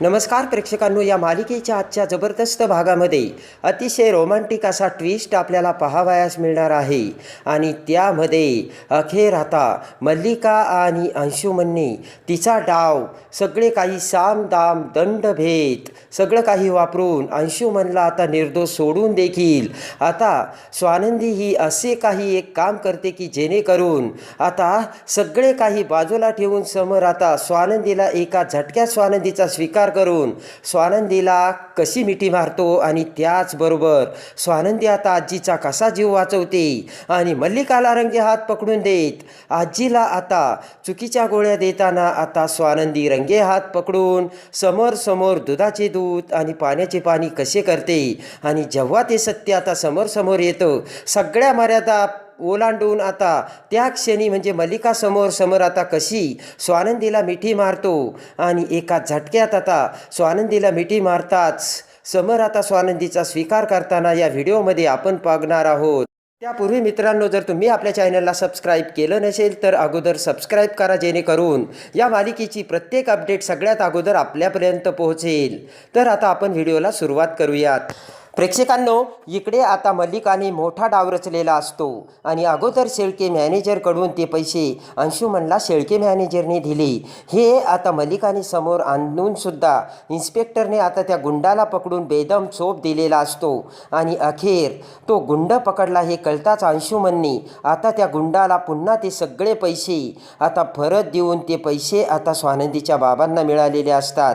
नमस्कार प्रेक्षकांनो या मालिकेच्या आजच्या जबरदस्त भागामध्ये अतिशय रोमांटिक असा ट्विस्ट आपल्याला पाहावयास मिळणार आहे. आणि त्यामध्ये अखेर आता मल्लिका आणि अंशुमनने तिचा डाव सगळे काही साम दाम दंडभेद सगळं काही वापरून अंशुमनला आता निर्दोष सोडून देखील आता स्वानंदी ही असे काही एक काम करते की जेणेकरून आता सगळे काही बाजूला ठेवून समोर आता स्वानंदीला एका झटक्या स्वानंदीचा स्वीकार करून स्वानंदीला कशी मिठी मारतो आणि त्याचबरोबर स्वानंदी आता आजीचा कसा जीव वाचवते आणि मल्लिकाला रंगे हात पकडून देत आजीला आता चुकीच्या गोळ्या देताना आता स्वानंदी रंगे हात पकडून समोर समोर दुधाचे दूध आणि पाण्याचे पाणी कसे करते आणि जेव्हा ते सत्य आता समोर समोर येतं सगळ्या मर्यादा ओलांडून आता त्या क्षणी म्हणजे मल्लिका समोर समोर आता कशी? स्वानंदीला मिठी मारतो आणि एका झटक्यात आता स्वानंदीला मिठी मारताच समोर आता स्वानंदीचा स्वीकार करताना या व्हिडिओमध्ये आपण पाहणार आहोत. त्यापूर्वी मित्रांनो जर तुम्ही आपल्या चॅनलला सबस्क्राईब केलं नसेल तर अगोदर सबस्क्राईब करा जेणेकरून या मालिकेची प्रत्येक अपडेट सगळ्यात अगोदर आपल्यापर्यंत पोहोचेल. तर आता आपण व्हिडिओला सुरुवात करूयात. प्रेक्षकांनो इकडे आता मल्लिकाने मोठा डाव रचलेला असतो आणि अगोदर शेळके मॅनेजरकडून ते पैसे अंशुमनला शेळके मॅनेजरने दिले. हे आता मल्लिकाने समोर आणून सुद्धा इन्स्पेक्टरने आता त्या गुंडाला पकडून बेदम चोप दिलेला असतो. आणि अखेर तो गुंड पकडला हे कळताच अंशुमनने आता त्या गुंडाला पुन्हा ते सगळे पैसे आता परत देऊन ते पैसे आता स्वानंदीच्या बाबांना मिळालेले असतात.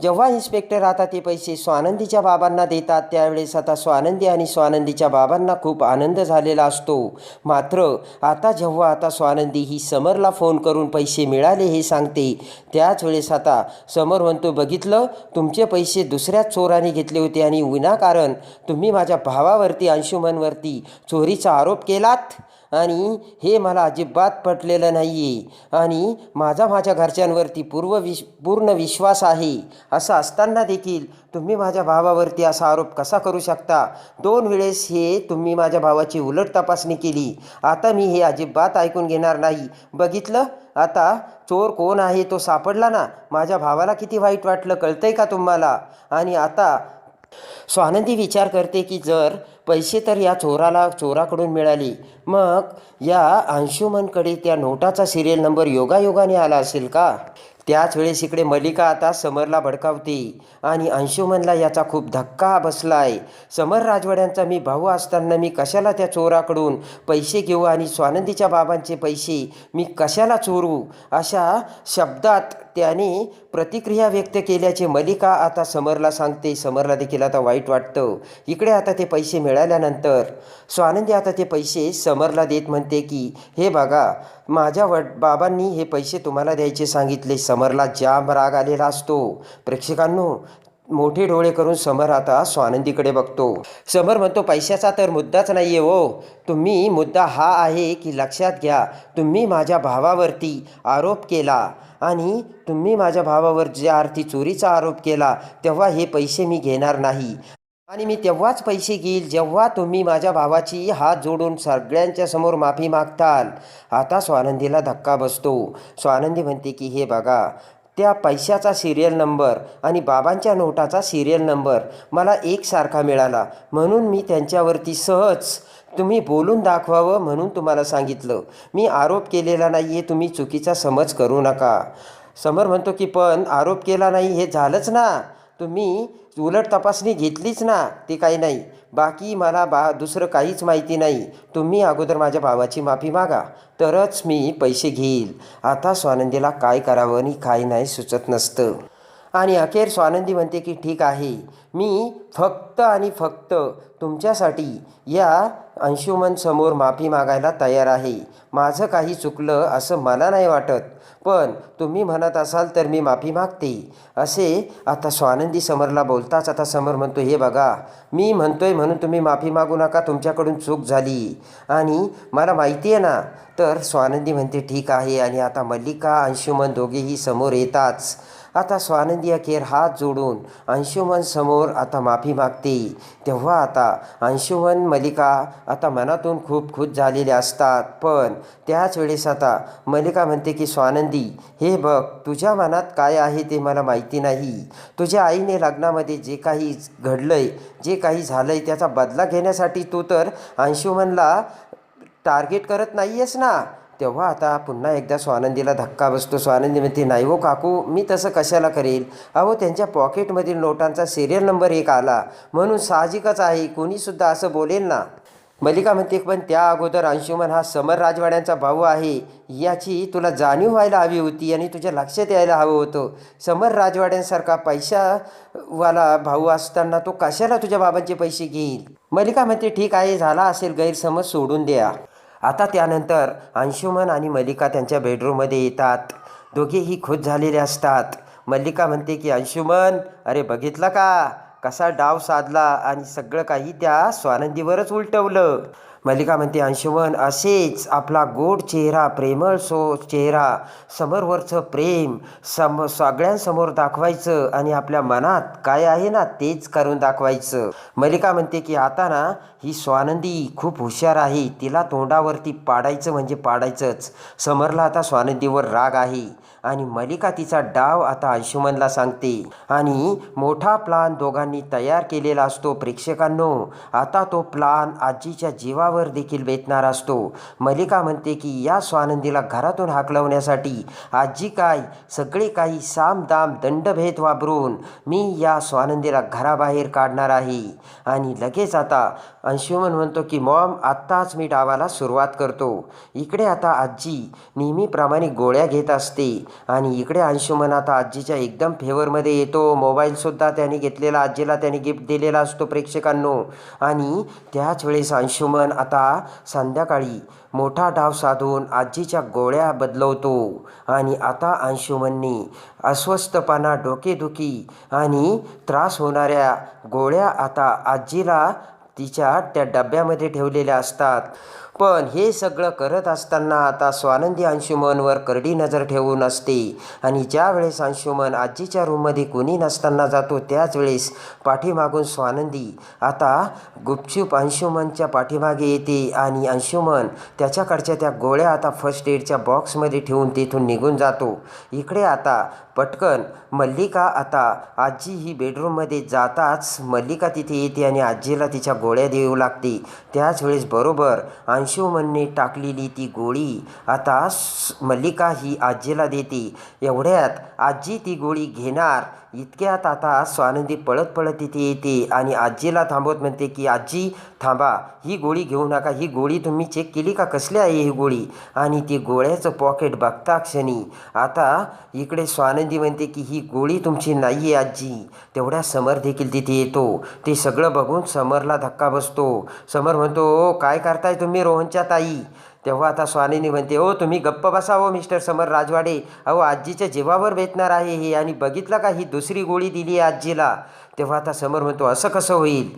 जेव्हा इन्स्पेक्टर आता ते पैसे स्वानंदीच्या बाबांना देतात. त्यावेळेस आता स्वानंदी आणि स्वानंदीच्या बाबांना खूप आनंद झालेला असतो. मात्र आता जेव्हा आता स्वानंदी ही समरला फोन करून पैसे मिळाले हे सांगते त्याच वेळेस आता समर म्हणतो बघितलं तुमचे पैसे दुसऱ्या चोराने घेतले होते आणि विनाकारण तुम्ही माझ्या भावावरती अंशुमनवरती चोरीचा आरोप केलात? आणि हे मला अजिबात पटलेलं नाही आहे आणि माझा माझ्या घरच्यांवरती पूर्व विश पूर्ण विश्वास आहे. असं असताना देखील तुम्ही माझ्या भावावरती असा आरोप कसा करू शकता? दोन वेळेस हे तुम्ही माझ्या भावाची उलट तपासणी केली. आता मी हे अजिबात ऐकून घेणार नाही. बघितलं? आता चोर कोण आहे तो सापडला ना? माझ्या भावाला किती वाईट वाटलं कळतंय का तुम्हाला? आणि आता स्वानंदी विचार करते की जर पैसे तर या चोराला चोराकडून मिळाली. मग या अंशुमनकडे त्या नोटाचा सिरियल नंबर योगायोगाने आला असेल का? त्याच वेळेस इकडे मलिका आता समरला भडकावते आणि अंशुमनला याचा खूप धक्का बसलाय. समर राजवाड्यांचा मी भाऊ असताना मी कशाला त्या चोराकडून पैसे घेऊ आणि स्वानंदीच्या बाबांचे पैसे मी कशाला चोरू? अशा शब्दात त्याने प्रतिक्रिया व्यक्त केल्याचे मलिका आता समरला सांगते. समरला देखील आता वाईट वाटतं. इकडे आता ते पैसे मिळाल्यानंतर स्वानंदी आता ते पैसे समरला देत म्हणते की हे बघा माझ्या वड बाबांनी हे पैसे तुम्हाला द्यायचे सांगितले. समरला जाम राग आलेला असतो. प्रेक्षकांनो मोठे डोळे करून समर आता स्वानंदीकडे बघतो. समर म्हणतो पैशाचा तर मुद्दाच नाही आहे हो. तुम्ही मुद्दा हा आहे की लक्षात घ्या. तुम्ही माझ्या भावावरती आरोप केला. आणि तुम्ही माझ्या भावावर ज्या आरती चोरीचा आरोप केला तेव्हा हे पैसे मी घेणार नाही. आणि मी तेव्हाच पैसे घेईल जेव्हा तुम्ही माझ्या भावाची हात जोडून सगळ्यांच्या समोर माफी मागताल. आता स्वानंदीला धक्का बसतो. स्वानंदी म्हणते की हे बघा त्या पैशाचा सिरियल नंबर आणि बाबांच्या नोटाचा सिरियल नंबर मला एकसारखा मिळाला. म्हणून मी त्यांच्यावरती सहज तुम्ही बोलून दाखवावं म्हणून तुम्हाला सांगितलं. मी आरोप केलेला नाही आहे तुम्ही चुकीचा समज करू नका. समर म्हणतो की पण आरोप केला नाही हे झालंच ना. तुम्ही उलट तपासणी घेतलीच ना ते काही नाही. बाकी मला बा दुसरं काहीच माहिती नाही. तुम्ही अगोदर माझ्या भावाची माफी मागा तरच मी पैसे घेईल. आता स्वानंदीला काय करावं आणि काय नाही सुचत नसतं. आणि अखेर स्वानंदी म्हणते की ठीक आहे. मी फक्त आणि फक्त तुमच्यासाठी या अंशुमनसमोर माफी मागायला तयार आहे. माझं काही चुकलं असं मला नाही वाटत पण तुम्ही म्हणत असाल तर मी माफी मागते असे आता स्वानंदी समरला बोलताच आता समर म्हणतो हे बघा मी म्हणतोय म्हणून तुम्ही माफी मागू नका तुमच्याकडून चूक झाली. आणि मला माहिती आहे ना. तर स्वानंदी म्हणते ठीक आहे. आणि आता मल्लिका अंशुमन दोघेही समोर येताच. आता स्वानंदी अखेर हात जोडून अंशुमन समोर आता माफी मागते. तेव्हा आता अंशुवन मलिका आता मनातून खूप खुश झालेले असतात. पण त्याच वेळेस आता मलिका म्हणते की स्वानंदी हे बघ तुझ्या मनात काय आहे ते मला माहिती नाही. तुझ्या आईने लग्नामध्ये जे काही घडलंय जे काही झालंय त्याचा बदला घेण्यासाठी तू तर अंशुमनला टार्गेट करत नाही आहेस ना. तेव्हा आता पुन्हा एकदा स्वानंदीला धक्का बसतो. स्वानंदी म्हणते नाही हो काकू मी तसं कशाला करेल? अहो त्यांच्या पॉकेटमधील नोटांचा सिरियल नंबर एक आला. म्हणून साहजिकच आहे कोणीसुद्धा असं बोलेल ना? मलिका म्हणते पण त्या अगोदर अंशुमन हा समर राजवाड्यांचा भाऊ आहे. याची तुला जाणीव व्हायला हवी होती आणि तुझ्या लक्षात यायला हवं होतं. समर राजवाड्यांसारखा पैशावाला भाऊ असताना तो कशाला तुझ्या बाबांचे पैसे घेईल? मलिका म्हणते ठीक आहे झाला असेल गैरसमज सोडून द्या. आता त्यानंतर अंशुमन आणि मल्लिका त्यांच्या बेडरूममध्ये येतात. दोघेही खुश झालेले असतात. मल्लिका म्हणते की अंशुमन अरे बघितलं का? कसा डाव साधला आणि सगळं काही त्या स्वानंदीवरच उलटवलं. मल्लिका म्हणते अंशुमन असेच आपला गोड चेहरा प्रेमळ सो चेहरा समोरवरचं प्रेम सम सगळ्यांसमोर दाखवायचं आणि आपल्या मनात काय आहे ना तेच करून दाखवायचं. मल्लिका म्हणते की आता ना ही स्वानंदी खूप हुशार आहे. तिला तोंडावरती पाडायचं म्हणजे पाडायचंच. समरला आता स्वानंदीवर राग आहे. आणि मलिका तिचा डाव आता अंशुमनला सांगते. आणि मोठा प्लान दोघांनी तयार केलेला असतो प्रेक्षकांनो. आता तो प्लान आजीच्या जीवावर देखील बेतणार असतो. मलिका म्हणते की या स्वानंदीला घरातून हाकलवण्यासाठी आजी काय? सगळे काही सामदाम दंडभेद वापरून मी या स्वानंदीला घराबाहेर काढणार आहे. आणि लगेच आता अंशुमन म्हणतो की मॉम आत्ताच मी डावाला सुरुवात करतो. इकडे आता आजी नेहमीप्रमाणे गोळ्या घेत असते. आणि इकडे अंशुमन आता आजीच्या एकदम फेवरमध्ये येतो. मोबाईलसुद्धा त्याने घेतलेला आजीला त्याने गिफ्ट दिलेला असतो प्रेक्षकांनो. आणि त्याच वेळेस अंशुमन आता संध्याकाळी मोठा डाव साधून आजीच्या गोळ्या बदलवतो. आणि आता अंशुमनने अस्वस्थपणा डोकेदुखी आणि त्रास होणाऱ्या गोळ्या आता आजीला तिच्या त्या डब्यामध्ये ठेवलेल्या असतात. पण हे सगळं करत असताना आता स्वानंदी अंशुमनवर करडी नजर ठेवून असते. आणि ज्या वेळेस अंशुमन आजीच्या रूममध्ये कोणी नसताना जातो त्याच वेळेस पाठीमागून स्वानंदी आता गुपचूप अंशुमनच्या पाठीमागे येते आणि अंशुमन त्याच्याकडच्या त्या गोळ्या आता फर्स्ट एडच्या बॉक्समध्ये ठेवून तिथून निघून जातो. इकडे आता पटकन मल्लिका आता आजी ही बेडरूममध्ये जाताच मल्लिका तिथे येते आणि आजीला तिच्या गोळ्या देऊ लागते. त्याच वेळेस बरोबर अंशुमनने टाकलेली ती गोळी आता मल्लिका ही आजीला देते. एवढ्यात आजी ती गोळी घेणार. इतक्यात आता स्वानंदी पळत पळत तिथे येते आणि आजीला थांबवत म्हणते की आजी थांबा. ही गोळी घेऊ नका. ही गोळी तुम्ही चेक केली का? कसली आहे ही गोळी? आणि ती गोळ्याचं पॉकेट बघता क्षणी. आता इकडे स्वानंदी म्हणते की ही गोळी तुमची नाही आहे आजी. तेवढ्या समर देखील तिथे येतो. ते सगळं बघून समरला धक्का बसतो. समर म्हणतो काय करताय तुम्ही रोहनच्या ताई? तेव्हा आता स्वानीनी म्हणते ओ तुम्ही गप्प बसावं मिस्टर समर राजवाडे. अहो आजीच्या जीवावर बेतणार आहे हे आणि बघितलं का ही दुसरी गोळी दिली आहे आजीला? तेव्हा आता समर म्हणतो असं कसं होईल?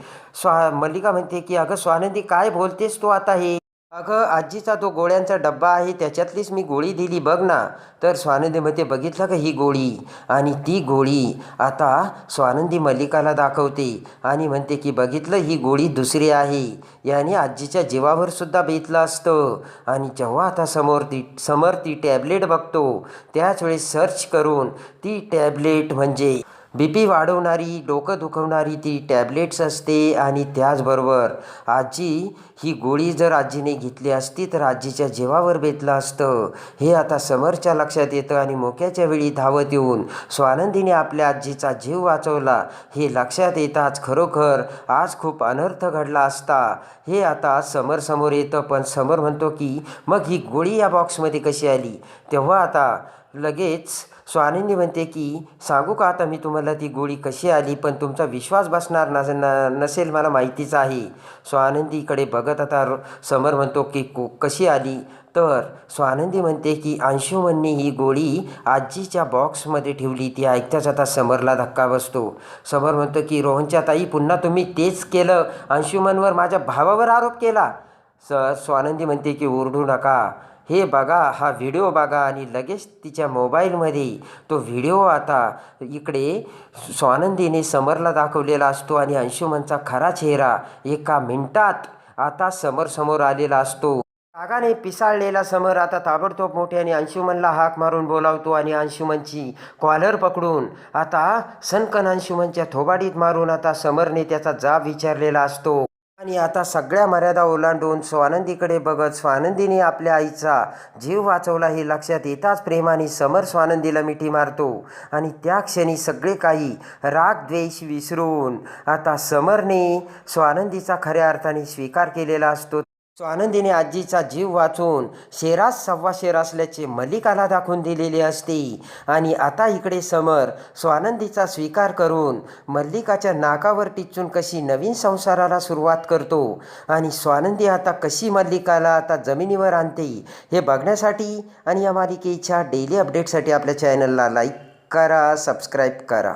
स्वा मल्लिका म्हणते की अगं स्वानंदी काय बोलतेस तू आता हे? अगं आजीचा तो गोळ्यांचा डब्बा आहे त्याच्यातलीच मी गोळी दिली बघ ना. तर स्वानंदी बघितलं का ही गोळी? आणि ती गोळी आता स्वानंदी मल्लिकाला दाखवते आणि म्हणते की बघितलं ही गोळी दुसरी आहे. याने आजीच्या जीवावर सुद्धा बेतलं असतं. आणि जेव्हा आता समोर ती समोर ती टॅबलेट बघतो त्याच वेळेस सर्च करून ती टॅबलेट म्हणजे बी पी वाढवणारी डोकं दुखवणारी ती टॅबलेट्स असते आणि त्याचबरोबर आजी ही गोळी जर आजीने घेतली असती तर आजीच्या जीवावर बेतलं असतं. हे आता समरच्या लक्षात येतं आणि मोक्याच्या वेळी धावत येऊन स्वानंदीने आपल्या आजीचा जीव वाचवला. हे लक्षात येताच खरोखर आज खूप अनर्थ घडला असता. हे आता समर समोर येतं पण समर म्हणतो की मग ही गोळी या बॉक्समध्ये कशी आली? तेव्हा आता लगेच स्वानींनी म्हणते की सांगू का आता मी तुम्हाला ती गोळी कशी आली? पण तुमचा विश्वास बसणार नस न नसेल मला माहितीच आहे. स्वानंदीकडे बघत आता समर म्हणतो की को कशी आली? तर स्वानंदी म्हणते की अंशुमनने ही गोळी आजीच्या बॉक्समध्ये ठेवली. ती ऐकताच आता समरला धक्का बसतो. समर म्हणतो की रोहनच्या ताई पुन्हा तुम्ही तेच केलं? अंशुमनवर माझ्या भावावर आरोप केला? स स्वानंदी म्हणते की ओरडू नका. हे बघा हा व्हिडिओ बघा आणि लगेच तिच्या मोबाईलमध्ये तो व्हिडिओ आता इकडे स्वानंदीने समरला दाखवलेला असतो आणि अंशुमनचा खरा चेहरा एका मिनिटात आता समोर आलेला असतो. रागाने पिसाळलेला समर आता ताबडतोब मोठ्याने अंशुमनला हाक मारून बोलावतो आणि अंशुमनची कॉलर पकडून आता सनकन अंशुमनच्या थोबाडीत मारून आता समरने त्याचा जाब विचारलेला असतो. आणि आता सगळ्या मर्यादा ओलांडून स्वानंदीकडे बघत स्वानंदीने आपल्या आईचा जीव वाचवला हे लक्षात येताच प्रेमाने समर स्वानंदीला मिठी मारतो. आणि त्या क्षणी सगळे काही राग द्वेष विसरून आता समरने स्वानंदीचा खऱ्या अर्थाने स्वीकार केलेला असतो. स्वानंदीने आजीचा जीव वाचून शेरास सव्वा शेर असल्याचे मलिकाला दाखवून दिलेले असते. आणि आता इकडे समर स्वानंदीचा स्वीकार करून मल्लिकाच्या नाकावर टिचून कशी नवीन संसाराला सुरुवात करतो. आणि स्वानंदी आता कशी मल्लिकाला आता जमिनीवर आणते हे बघण्यासाठी आणि या मालिकेच्या डेली अपडेटसाठी आपल्या चॅनलला लाईक करा सबस्क्राईब करा.